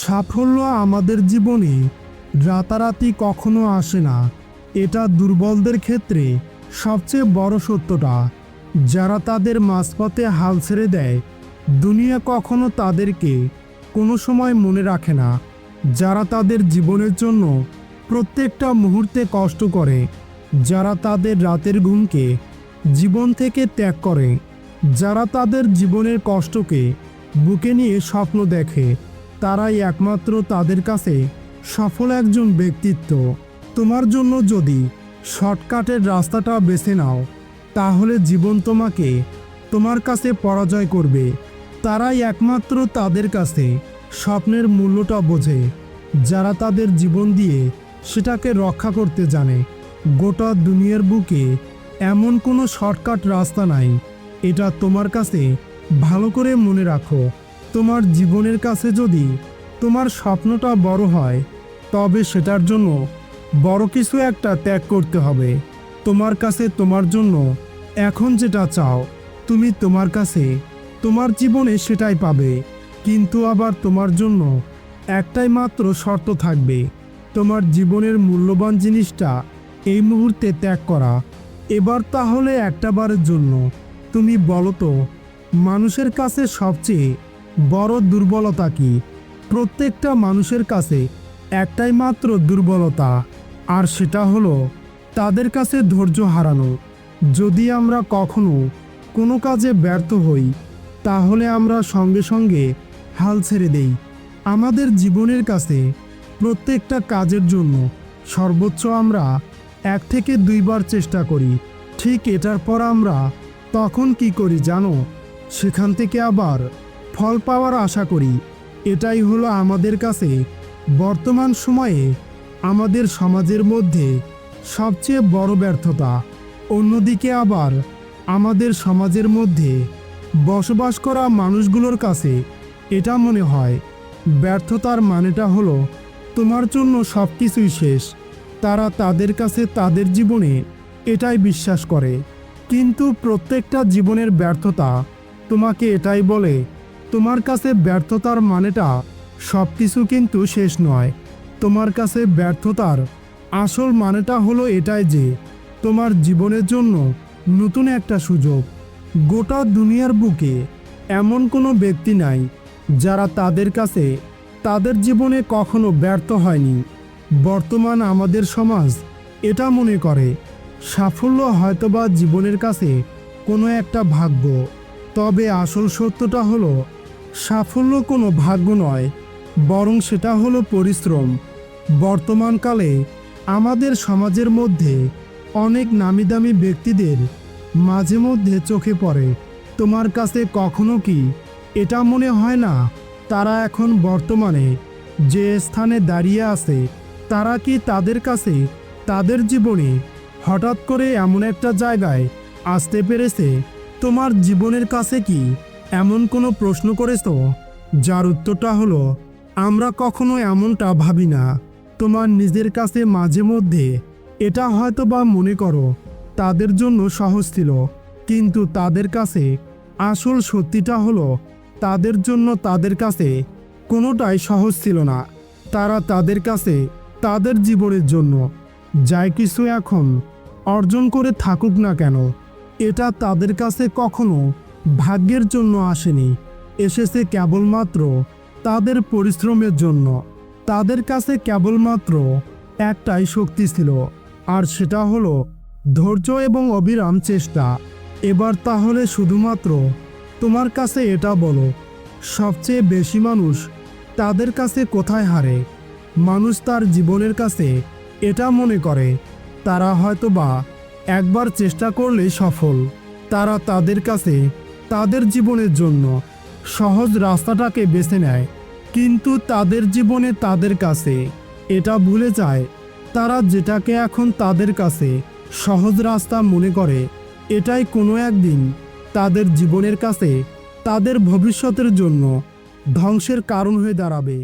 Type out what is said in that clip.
সাফল্য আমাদের জীবনে রাতারাতি কখনো আসে না। এটা দুর্বলদের ক্ষেত্রে সবচেয়ে বড় সত্যটা। যারা তাদের মাঝপথে হাল ছেড়ে দেয়, দুনিয়া কখনো তাদেরকে কোনো সময় মনে রাখে না। যারা তাদের জীবনের জন্য প্রত্যেকটা মুহূর্তে কষ্ট করে, যারা তাদের রাতের ঘুমকে জীবন থেকে ত্যাগ করে, যারা তাদের জীবনের কষ্টকে বুকে নিয়ে স্বপ্ন দেখে তারাই একমাত্র তাদের কাছে সফল একজন ব্যক্তিত্ব। তোমার জন্য যদি শর্টকাটের রাস্তাটা বেছে নাও, তাহলে জীবন তোমাকে তোমার কাছে পরাজয় করবে। তারাই একমাত্র তাদের কাছে স্বপ্নের মূল্যটা বোঝে। যারা তাদের জীবন দিয়ে সেটাকে রক্ষা করতে জানে, গোটা দুনিয়ার বুকে এমন কোনো শর্টকাট রাস্তা নাই। এটা তোমার কাছে ভালো করে মনে রাখো। তোমার জীবনের কাছে যদি তোমার স্বপ্নটা বড় হয়, তবে সেটার জন্য বড় কিছু একটা ত্যাগ করতে হবে। তোমার কাছে তোমার জন্য এখন যেটা চাও, তুমি তোমার কাছে তোমার জীবনে সেটাই পাবে। কিন্তু আবার তোমার জন্য একটাই মাত্র শর্ত থাকবে, তোমার জীবনের মূল্যবান জিনিসটা এই মুহূর্তে ত্যাগ করা। এবার তাহলে একটাবারের জন্য তুমি বলো তো, মানুষের কাছে সবচেয়ে বড় দুর্বলতা কি? প্রত্যেকটা মানুষের কাছে একটাই মাত্র দুর্বলতা, আর সেটা হলো তাদের কাছে ধৈর্য হারানো। যদি আমরা কখনো কোনো কাজে ব্যর্থ হই, তাহলে আমরা সঙ্গে সঙ্গে হাল ছেড়ে দেই। আমাদের জীবনের কাছে প্রত্যেকটা কাজের জন্য সর্বোচ্চ আমরা এক থেকে দুইবার চেষ্টা করি। ঠিক এটার পর আমরা তখন কি করি জানো? সেখান থেকে আবার ফল পাওয়ার আশা করি। এটাই হলো আমাদের কাছে বর্তমান সময়ে আমাদের সমাজের মধ্যে সবচেয়ে বড় ব্যর্থতা। অন্যদিকে আবার আমাদের সমাজের মধ্যে বসবাস করা মানুষগুলোর কাছে এটা মনে হয়, ব্যর্থতার মানেটা হলো তোমার জন্য সব কিছুই শেষ। তারা তাদের কাছে তাদের জীবনে এটাই বিশ্বাস করে। কিন্তু প্রত্যেকটা জীবনের ব্যর্থতা তোমাকে এটাই বলে তোমার কাছে ব্যর্থতার মানেটা সব কিছু কিন্তু শেষ নয়। তোমার কাছে ব্যর্থতার আসল মানেটা হলো এটাই যে, তোমার জীবনের জন্য নতুন একটা সুযোগ। গোটা দুনিয়ার বুকে এমন কোনো ব্যক্তি নাই যারা তাদের কাছে তাদের জীবনে কখনো ব্যর্থ হয়নি। বর্তমান আমাদের সমাজ এটা মনে করে, সাফল্য হয়তোবা জীবনের কাছে কোনো একটা ভাগ্য। তবে আসল সত্যটা হলো সাফল্য কোনো ভাগ্য নয়, বরং সেটা হলো পরিশ্রম। বর্তমানকালে আমাদের সমাজের মধ্যে অনেক নামি দামি ব্যক্তিদের মাঝে মধ্যে চোখে পড়ে। তোমার কাছে কখনো কি এটা মনে হয় না, তারা এখন বর্তমানে যে স্থানে দাঁড়িয়ে আছে, তারা কি তাদের কাছে তাদের জীবনে হঠাৎ করে এমন একটা জায়গায় আসতে পেরেছে? তোমার জীবনের কাছে কি এমন কোনো প্রশ্ন করেছ যার উত্তরটা হলো, আমরা কখনো এমনটা ভাবি না। তোমার নিজের কাছে মাঝে মধ্যে এটা হয়তো বা মনে করো, তাদের জন্য সহজ ছিল। কিন্তু তাদের কাছে আসল সত্যিটা হলো, তাদের জন্য তাদের কাছে কোনোটাই সহজ ছিল না। তারা তাদের কাছে তাদের জীবনের জন্য যাই কিছু এখন অর্জন করে থাকুক না কেন, এটা তাদের কাছে কখনো ভাগ্যের জন্য আসেনি। এসেছে কেবলমাত্র তাদের পরিশ্রমের জন্য। তাদের কাছে কেবলমাত্র একটাই শক্তি ছিল, আর সেটা হলো ধৈর্য এবং অবিরাম চেষ্টা। এবার তাহলে শুধুমাত্র তোমার কাছে এটা বলো, সবচেয়ে বেশি মানুষ তাদের কাছে কোথায় হারে? মানুষ তার জীবনের কাছে এটা মনে করে, তারা হয়তো বা একবার চেষ্টা করলে সফল। তারা তাদের কাছে তাদের জীবনের জন্য সহজ রাস্তাটাকে বেছে নেয়। কিন্তু তাদের জীবনে তাদের কাছে এটা ভুলে যায়, তারা যেটাকে এখন তাদের কাছে সহজ রাস্তা মনে করে, এটাই কোনো একদিন তাদের জীবনের কাছে তাদের ভবিষ্যতের জন্য ধ্বংসের কারণ হয়ে দাঁড়াবে।